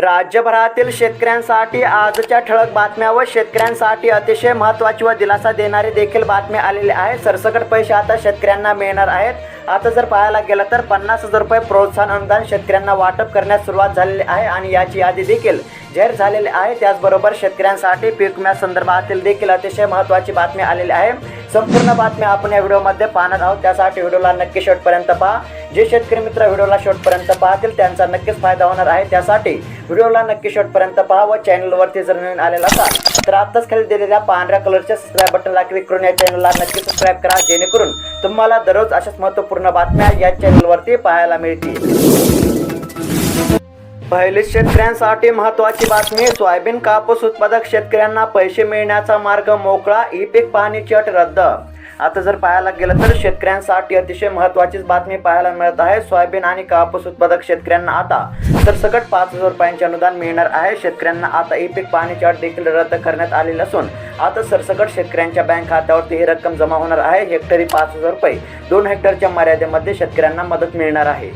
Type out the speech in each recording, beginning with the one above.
राज्यभरातील शेतकऱ्यांसाठी आजच्या ठळक बातम्या व शेतकऱ्यांसाठी अतिशय महत्त्वाची व दिलासा देणारी देखील बातम्या आलेली आहे. सरसकट पैसे आता शेतकऱ्यांना मिळणार आहेत. आता जर पाहायला गेलं तर पन्नास हजार रुपये प्रोत्साहन अनुदान शेतकऱ्यांना वाटप करण्यास सुरुवात झालेली आहे आणि याची यादी देखील जाहीर झालेली आहे. त्याचबरोबर शेतकऱ्यांसाठी पीक विम्या संदर्भातील देखील अतिशय महत्त्वाची बातमी आलेली आहे. संपूर्ण बातम्या आपण या व्हिडिओमध्ये पाहणार आहोत. त्यासाठी व्हिडिओला नक्की शेवटपर्यंत पहा. जे शेतकरी मित्र व्हिडिओला शेवटपर्यंत पाहतील त्यांचा नक्कीच फायदा होणार आहे. त्यासाठी व्हिडिओला नक्की शेवटपर्यंत पहा व चॅनलवरती जर नवीन आलेला असाल तर आत्ताच खाली दिलेल्या पांढऱ्या कलरच्या सबस्क्राईब बटनला क्लिक करून या चॅनलला नक्की सबस्क्राईब करा जेणेकरून तुम्हाला दररोज अशाच महत्त्वपूर्ण बातम्या या चॅनलवरती पाहायला मिळतील. पहिले शेतकऱ्यांसाठी महत्त्वाची बातमी सोयाबीन कापूस उत्पादक शेतकऱ्यांना पैसे मिळण्याचा मार्ग मोकळा ई पीक पाहणीची अट रद्द आता जर पाहायला गेलं तर शेतकऱ्यांसाठी अतिशय महत्त्वाचीच बातमी पाहायला मिळत आहे. सोयाबीन आणि कापूस उत्पादक शेतकऱ्यांना आता तर सकट पाच हजार रुपयांचे अनुदान मिळणार आहे. शेतकऱ्यांना आता ई पीक पाहणीची अट देखील रद्द करण्यात आलेली असून आता सरसकट शेतकऱ्यांच्या बँक खात्यावरती ही रक्कम जमा होणार आहे. हेक्टरी पाच हजार रुपये दोन हेक्टरच्या मर्यादेमध्ये शेतकऱ्यांना मदत मिळणार आहे.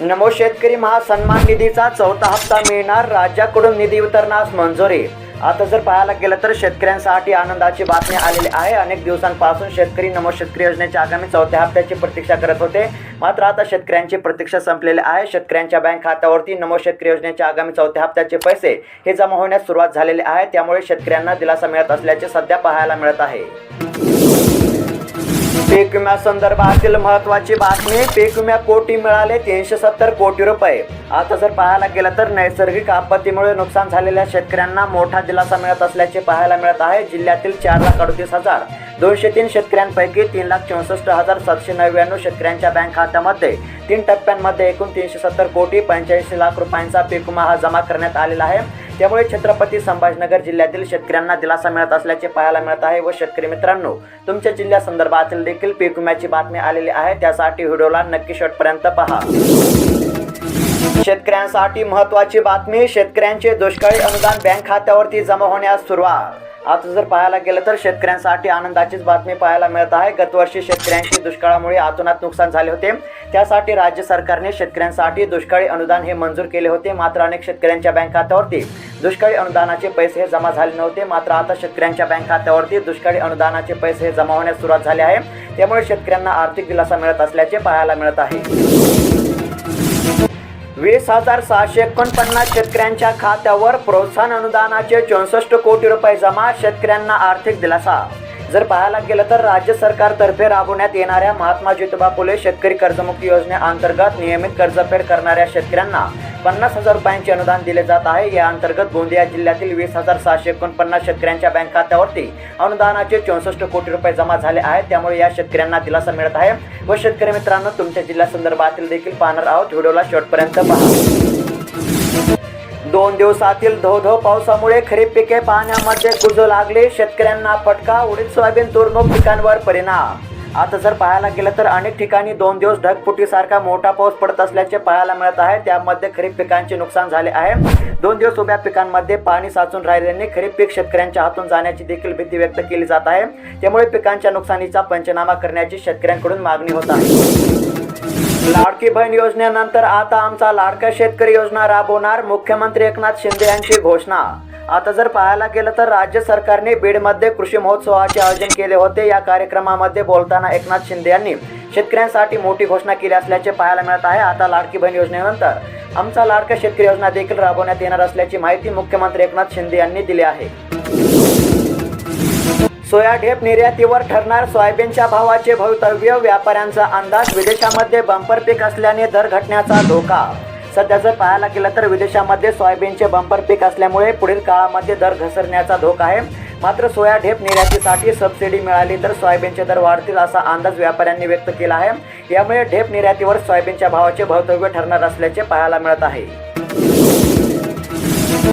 नमो शेतकरी महासन्मान निधीचा चौथा हप्ता मिळणार. राज्याकडून निधी वितरणास मंजुरी आता जर पाहायला गेलं तर शेतकऱ्यांसाठी आनंदाची बातमी आलेली आहे. अनेक दिवसांपासून शेतकरी नमो शेतकरी योजनेच्या आगामी चौथ्या हप्त्याची प्रतीक्षा करत होते. मात्र आता शेतकऱ्यांची प्रतीक्षा संपलेली आहे. शेतकऱ्यांच्या बँक खात्यावरती नमो शेतकरी योजनेच्या आगामी चौथ्या हप्त्याचे पैसे हे जमा होण्यास सुरुवात झालेली आहे. त्यामुळे शेतकऱ्यांना दिलासा मिळत असल्याचे सध्या पाहायला मिळत आहे. पीक विम्या संदर्भातील महत्वाची बातमी पीक विम्या कोटी मिळाले तीनशे सत्तर कोटी रुपये. आता जर पाहायला गेलं तर नैसर्गिक आपत्तीमुळे नुकसान झालेल्या शेतकऱ्यांना मोठा दिलासा मिळत असल्याचे पाहायला मिळत आहे. जिल्ह्यातील चार लाख अडतीस हजार दोनशे तीन शेतकऱ्यांपैकी तीन लाख चौसष्ट हजार सातशे नव्याण्णव शेतकऱ्यांच्या बँक खात्यामध्ये तीन टप्प्यांमध्ये एकूण तीनशे सत्तर कोटी पंच्याऐंशी लाख रुपयांचा पीक विमा हा जमा करण्यात आलेला आहे. त्यामुळे छत्रपती संभाजीनगर जिल्ह्यातील शेतकऱ्यांना दिलासा मिळत असल्याचे पाहायला मिळत आहे. व शेतकरी मित्रांनो तुमच्या जिल्ह्यासंदर्भातील देखील पीक विम्याची बातमी आलेली आहे. त्यासाठी व्हिडिओला नक्की शेवटपर्यंत पहा. शेतकऱ्यांसाठी महत्त्वाची बातमी शेतकऱ्यांचे दुष्काळी अनुदान बँक खात्यावरती जमा होण्यास सुरुवात. आता जर पाहायला गेलं तर शेतकऱ्यांसाठी आनंदाचीच बातमी पाहायला मिळत आहे. गतवर्षी शेतकऱ्यांची दुष्काळामुळे आतोनात नुकसान झाले होते. त्यासाठी राज्य सरकारने शेतकऱ्यांसाठी दुष्काळी अनुदान हे मंजूर केले होते. मात्र अनेक शेतकऱ्यांच्या बँक खात्यावरती दुष्काळी अनुदानाचे पैसे हे जमा झाले नव्हते. मात्र आता शेतकऱ्यांच्या बँक खात्यावरती दुष्काळी अनुदानाचे पैसे हे जमा होण्यास सुरुवात झाली आहे. त्यामुळे शेतकऱ्यांना आर्थिक दिलासा मिळत असल्याचे पाहायला मिळत आहे. वीस हजार सहाशे एकोणपन्नास शेतकऱ्यांच्या खात्यावर प्रोत्साहन अनुदानाचे चौसष्ट कोटी रुपये जमा शेतकऱ्यांना आर्थिक दिलासा. जर पाहायला गेलं तर राज्य सरकारतर्फे राबवण्यात येणाऱ्या महात्मा ज्योतिबा फुले शेतकरी कर्जमुक्ती योजनेअंतर्गत नियमित कर्जफेड करणाऱ्या शेतकऱ्यांना पन्नास हजार रुपयांचे अनुदान दिले जात आहे. या अंतर्गत गोंदिया जिल्ह्यातील वीस हजार सहाशे एकोणपन्नास शेतकऱ्यांच्या बँक खात्यावरती अनुदानाचे चौसष्ट कोटी रुपये जमा झाले आहेत. त्यामुळे या शेतकऱ्यांना दिलासा मिळत आहे. व शेतकरी मित्रांनो तुमच्या जिल्ह्यासंदर्भातील देखील पाहणार आहोत. व्हिडिओला शेवटपर्यंत पहा. दोन दिवसातील धो धो पावसामुळे खरीप पिके पाण्यामध्ये कुजू लागले. शेतकऱ्यांना फटका उडीद सोयाबीन तूरमूग पिकांवर परिणाम. आता जर पाहायला गेलं तर अनेक ठिकाणी दोन दिवस ढगफुटीसारखा मोठा पाऊस पडत असल्याचे पाहायला मिळत आहे. त्यामध्ये खरीप पिकांचे नुकसान झाले आहे. दोन दिवस उभ्या पिकांमध्ये पाणी साचून राहिल्याने खरीप पीक शेतकऱ्यांच्या हातून जाण्याची देखील भीती व्यक्त केली जात आहे. त्यामुळे पिकांच्या नुकसानीचा पंचनामा करण्याची शेतकऱ्यांकडून मागणी होत आहे. लाडकी बहीण योजनेनंतर आता आमचा लाडका शेतकरी योजना राबवणार मुख्यमंत्री एकनाथ शिंदे यांची घोषणा. आता जर पाहायला गेलं तर राज्य सरकारने बीडमध्ये कृषी महोत्सवाचे आयोजन केले होते. या कार्यक्रमामध्ये बोलताना एकनाथ शिंदे यांनी शेतकऱ्यांसाठी मोठी घोषणा केली असल्याचे पाहायला मिळत आहे. आता लाडकी बहीण योजनेनंतर आमचा लाडका शेतकरी योजना देखील राबवण्यात येणार असल्याची माहिती मुख्यमंत्री एकनाथ शिंदे यांनी दिली आहे. सोया ढेप निर्यातीवर ठरणार सोयाबीनच्या भावाचे भवितव्य व्यापाऱ्यांचा अंदाज विदेशामध्ये बंपर पीक असल्याने दर घटण्याचा धोका. सध्या जर पाहायला गेलं तर विदेशामध्ये सोयाबीनचे बंपर पीक असल्यामुळे पुढील काळामध्ये दर घसरण्याचा धोका आहे. मात्र सोया ढेप निर्यातीसाठी सबसिडी मिळाली तर सोयाबीनचे दर वाढतील असा अंदाज व्यापाऱ्यांनी व्यक्त केला आहे. यामुळे ढेप निर्यातीवर सोयाबीनच्या भावाचे भवितव्य ठरणार असल्याचे पाहायला मिळत आहे.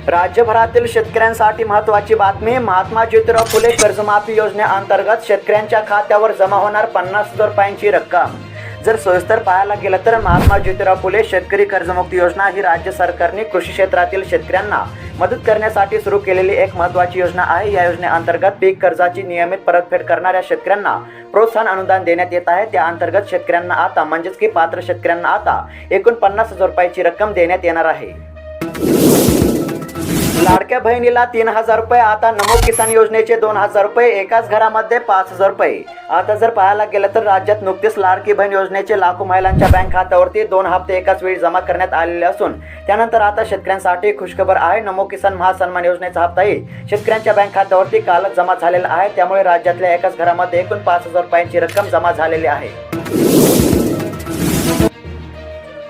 राज्यभरातील शेतकऱ्यांसाठी महत्त्वाची बातमी महात्मा ज्योतिराव फुले कर्जमाफी योजनेअंतर्गत शेतकऱ्यांच्या खात्यावर जमा होणार पन्नास हजार रुपयांची रक्कम. जर सविस्तर पाहायला गेलं तर महात्मा ज्योतिराव फुले शेतकरी कर्जमुक्ती योजना ही राज्य सरकारने कृषी क्षेत्रातील शेतकऱ्यांना मदत करण्यासाठी सुरू केलेली एक महत्त्वाची योजना आहे. या योजनेअंतर्गत पीक कर्जाची नियमित परतफेड करणाऱ्या शेतकऱ्यांना प्रोत्साहन अनुदान देण्यात येत आहे. त्या अंतर्गत शेतकऱ्यांना आता म्हणजेच की पात्र शेतकऱ्यांना आता एकूण पन्नास हजार रुपयाची रक्कम देण्यात येणार आहे. लाडक्या बहिणीला तीन हजार रुपये आता नमो किसान योजनेचे दोन हजार रुपये एकाच घरामध्ये पाच हजार रुपये. आता जर पाहायला गेलं तर राज्यात नुकतीच लाडकी बहीण योजनेचे लाखो महिलांच्या बँक खात्यावरती दोन हप्ते एकाच वेळी जमा करण्यात आलेले असून त्यानंतर आता शेतकऱ्यांसाठी खुशखबर आहे. नमो किसान महासन्मान योजनेचा हप्ताही शेतकऱ्यांच्या बँक खात्यावरती कालच जमा झालेला आहे. त्यामुळे राज्यातल्या एकाच घरामध्ये एकूण पाच हजार रुपयांची रक्कम जमा झालेली आहे.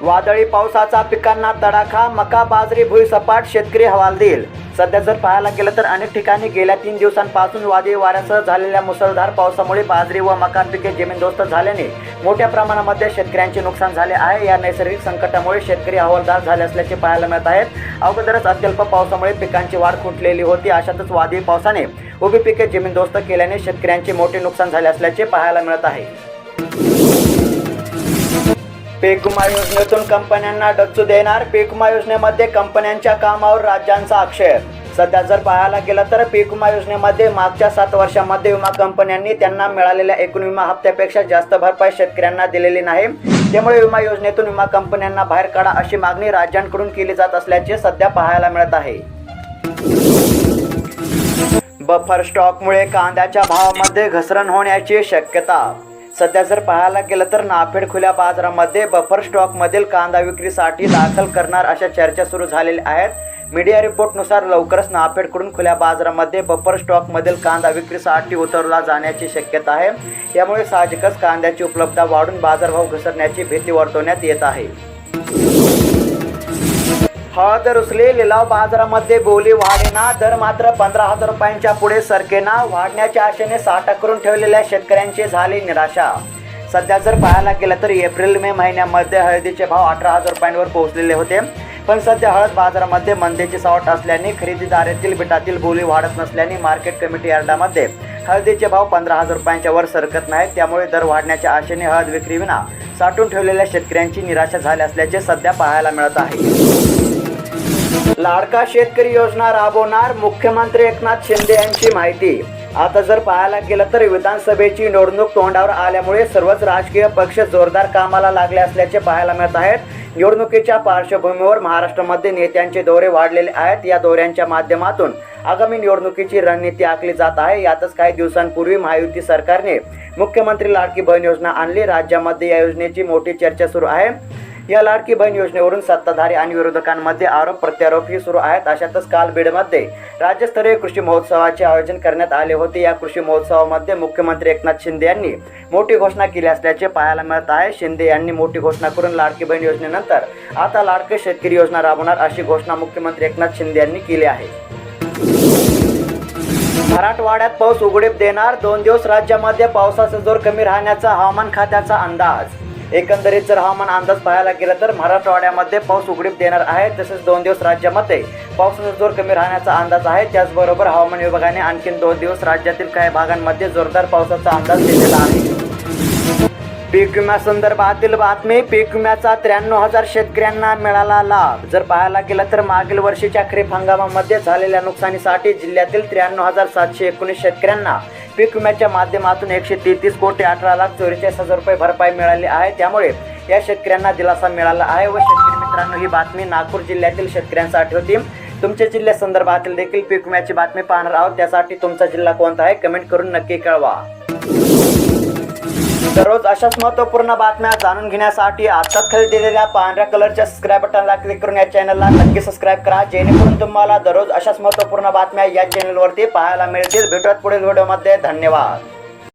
वादळी पावसाचा पिकांना तडाखा मका बाजरी भुईसपाट शेतकरी हवालदिल सध्या जर पाहायला गेलं तर अनेक ठिकाणी गेल्या तीन दिवसांपासून वादळी वाऱ्यासह झालेल्या मुसळधार पावसामुळे बाजरी व मका पिके जमीनदोस्त झाल्याने मोठ्या प्रमाणामध्ये शेतकऱ्यांचे नुकसान झाले आहे. या नैसर्गिक संकटामुळे शेतकरी हवालदार झाले असल्याचे पाहायला मिळत आहेत. अगोदरच अत्यल्प पावसामुळे पिकांची वाढ खुंटलेली होती. अशातच वादळी पावसाने उभी पिके जमीनदोस्त केल्याने शेतकऱ्यांचे मोठे नुकसान झाले असल्याचे पाहायला मिळत आहे. पीक विमा योजनेतून कंपन्यांना डच्चू देणार. पीक विमा योजनेमध्ये कंपन्यांच्या कामावर राज्यांचा आक्षेप. सध्या जर पाहायला गेलं तर पीक विमा योजनेमध्ये मागच्या सात वर्षामध्ये विमा कंपन्यांनी त्यांना मिळालेल्या एकूण विमा हप्त्यापेक्षा जास्त भरपाई शेतकऱ्यांना दिलेली नाही. त्यामुळे विमा योजनेतून विमा कंपन्यांना बाहेर काढा अशी मागणी राज्यांकडून केली जात असल्याचे सध्या पाहायला मिळत आहे. बफर स्टॉकमुळे कांद्याच्या भावामध्ये घसरण होण्याची शक्यता. सध्या जर पाहायला गेलं तर नाफेड खुल्या बाजारामध्ये बफर स्टॉकमधील कांदा विक्रीसाठी दाखल करणार अशा चर्चा सुरू झालेल्या आहेत. मीडिया रिपोर्टनुसार लवकरच नाफेडकडून खुल्या बाजारामध्ये बफर स्टॉकमधील कांदा विक्रीसाठी उतरवला जाण्याची शक्यता आहे. यामुळे साहजिकच कांद्याची उपलब्धता वाढून बाजारभाव घसरण्याची भीती वर्तवण्यात येत आहे. हळद रुसले लिलाव बाजारामध्ये बोली वाढेना. दर मात्र पंधरा हजार रुपयांच्या पुढे सरकेना. वाढण्याच्या आशेने साठा करून ठेवलेल्या शेतकऱ्यांची झाली निराशा. सध्या जर पाहायला गेलं तर एप्रिल मे महिन्यामध्ये हळदीचे भाव अठरा हजार रुपयांवर पोहोचलेले होते. पण सध्या हळद बाजारामध्ये मंदीची सावट असल्याने खरेदीदारातील बिटातील बोली वाढत नसल्याने मार्केट कमिटी यार्डामध्ये हळदीचे भाव पंधरा हजार रुपयांच्या वर सरकत नाहीत. त्यामुळे दर वाढण्याच्या आशेने हळद विक्री विना साठून ठेवलेल्या शेतकऱ्यांची निराशा झाली असल्याचे सध्या पाहायला मिळत आहे. लाडका शेतकरी योजना राबवणार मुख्यमंत्री एकनाथ शिंदे यांची माहिती. आता जर पाहायला गेलं तर विधानसभेची निवडणूक तोंडावर आल्यामुळे सर्वच राजकीय पक्ष जोरदार कामाला लागले असल्याचे पाहायला मिळत आहेत. निवडणुकीच्या पार्श्वभूमीवर महाराष्ट्रामध्ये नेत्यांचे दौरे वाढलेले आहेत. या दौऱ्यांच्या माध्यमातून आगामी निवडणुकीची रणनीती आखली जात आहे. यातच काही दिवसांपूर्वी महायुती सरकारने मुख्यमंत्री लाडकी बहीण योजना आणली. राज्यामध्ये या योजनेची मोठी चर्चा सुरू आहे. या लाडकी बहीण योजनेवरून सत्ताधारी आणि विरोधकांमध्ये आरोप प्रत्यारोपही सुरू आहेत. अशातच काल बीडमध्ये राज्यस्तरीय कृषी महोत्सवाचे आयोजन करण्यात आले होते. या कृषी महोत्सवामध्ये मुख्यमंत्री एकनाथ शिंदे यांनी मोठी घोषणा केली असल्याचे पाहायला मिळत आहे. शिंदे यांनी मोठी घोषणा करून लाडकी बहीण योजनेनंतर आता लाडके शेतकरी योजना राबवणार अशी घोषणा मुख्यमंत्री एकनाथ शिंदे यांनी केली आहे. मराठवाड्यात पाऊस उघडीप देणार. दोन दिवस राज्यामध्ये पावसाचा जोर कमी राहण्याचा हवामान खात्याचा अंदाज एकंदरीत जर हवामान अंदाज पाहायला गेला तर मराठवाड्यामध्ये पाऊस उघडीप देणार आहे. तसेच दोन दिवस राज्यामध्ये पावसाचा जोर कमी राहण्याचा अंदाज आहे. त्याचबरोबर हवामान विभागाने आणखीन दोन दिवस राज्यातील काही भागांमध्ये जोरदार पावसाचा अंदाज दिलेला आहे. पीक विम्यासंदर्भातील बातमी पीक विम्याचा त्र्याण्णव हजार शेतकऱ्यांना मिळाला लाभ. जर पाहायला गेलं तर मागील वर्षीच्या खरीप हंगामामध्ये झालेल्या नुकसानीसाठी जिल्ह्यातील त्र्याण्णव हजार सातशे एकोणीस शेतकऱ्यांना पीक विम्याच्या माध्यमातून एकशे तेहतीस कोटी अठरा लाख चौवेचाळीस हजार रुपये भरपाई मिळाली आहे. त्यामुळे या शेतकऱ्यांना दिलासा मिळाला आहे व शेतकरी मित्रांनो ही बातमी नागपूर जिल्ह्यातील शेतकऱ्यांसाठी होती. तुमच्या जिल्ह्यासंदर्भातील देखील पीक विम्याची बातमी पाहणार आहोत. त्यासाठी तुमचा जिल्हा कोणता आहे? कमेंट करून नक्की कळवा. दररोज अशाच महत्त्वपूर्ण बातम्या जाणून घेण्यासाठी आताच खाली दिलेल्या पांढऱ्या कलरच्या सबस्क्राईब बटनला क्लिक करून या चॅनलला नक्की सबस्क्राईब करा. जेणेकरून तुम्हाला दररोज अशाच महत्त्वपूर्ण बातम्या या चॅनलवरती पाहायला मिळतील. भेटूयात पुढील व्हिडिओमध्ये धन्यवाद.